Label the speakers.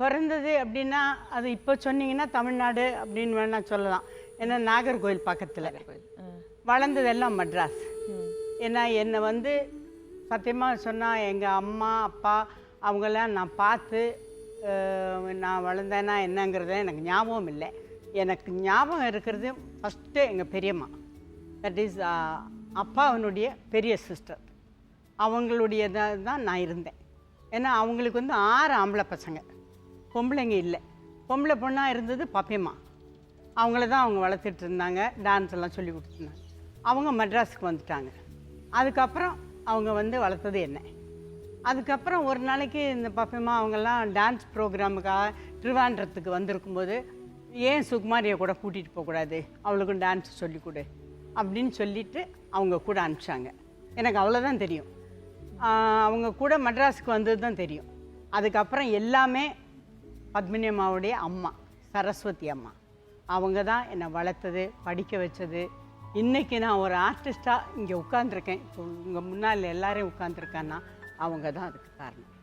Speaker 1: பிறந்தது அப்படின்னா அது இப்போ சொன்னீங்கன்னா தமிழ்நாடு அப்படின்னு வேணா சொல்லலாம். ஏன்னா நாகர்கோவில் பக்கத்தில். வளர்ந்தது எல்லாம் மட்ராஸ். ஏன்னா என்னை வந்து சத்தியமாக சொன்னால் எங்கள் அம்மா அப்பா அவங்கெல்லாம் நான் பார்த்து நான் வளர்ந்தேன்னா என்னங்கிறத எனக்கு ஞாபகம் இல்லை. எனக்கு ஞாபகம் இருக்கிறது ஃபஸ்ட்டு எங்கள் பெரியம்மா. தட் இஸ் அப்பாவினுடைய பெரிய சிஸ்டர் அவங்களுடைய தான் நான் இருந்தேன். ஏன்னா அவங்களுக்கு வந்து ஆறு ஆம்பளை பசங்க. பொம்பளைங்க இல்லை. பொம்பளை பொண்ணாக இருந்தது பப்பியம்மா அவங்கள தான் அவங்க வளர்த்துட்டு இருந்தாங்க. டான்ஸ் எல்லாம் சொல்லி கொடுத்துருந்தாங்க. அவங்க மெட்ராஸுக்கு வந்துட்டாங்க. அதுக்கப்புறம் அவங்க வந்து வளர்த்தது என்ன? அதுக்கப்புறம் ஒரு நாளைக்கு இந்த பப்பியம்மா அவங்கெல்லாம் டான்ஸ் ப்ரோக்ராமுக்காக திருவாண்டத்துக்கு வந்திருக்கும்போது ஏன் சுகுமாரியை கூட கூட்டிகிட்டு போகக்கூடாது அவளுக்கும் டான்ஸ் சொல்லிக் கொடு. அப்படின்னு சொல்லிட்டு அவங்க கூட அனுப்பிச்சாங்க. எனக்கு அவ்வளோதான் தெரியும். அவங்க கூட மெட்ராஸுக்கு வந்தது தான் தெரியும். அதுக்கப்புறம் எல்லாமே பத்மினி அம்மாவுடைய அம்மா சரஸ்வதி அம்மா. அவங்க தான் என்னை வளர்த்தது படிக்க வச்சது. இன்றைக்கி நான் ஒரு ஆர்டிஸ்ட்டாக இங்கே உட்காந்துருக்கேன் இப்போ உங்கள் முன்னால் எல்லாரையும் உட்காந்துருக்கேன்னா அவங்க தான் அதுக்கு காரணம்.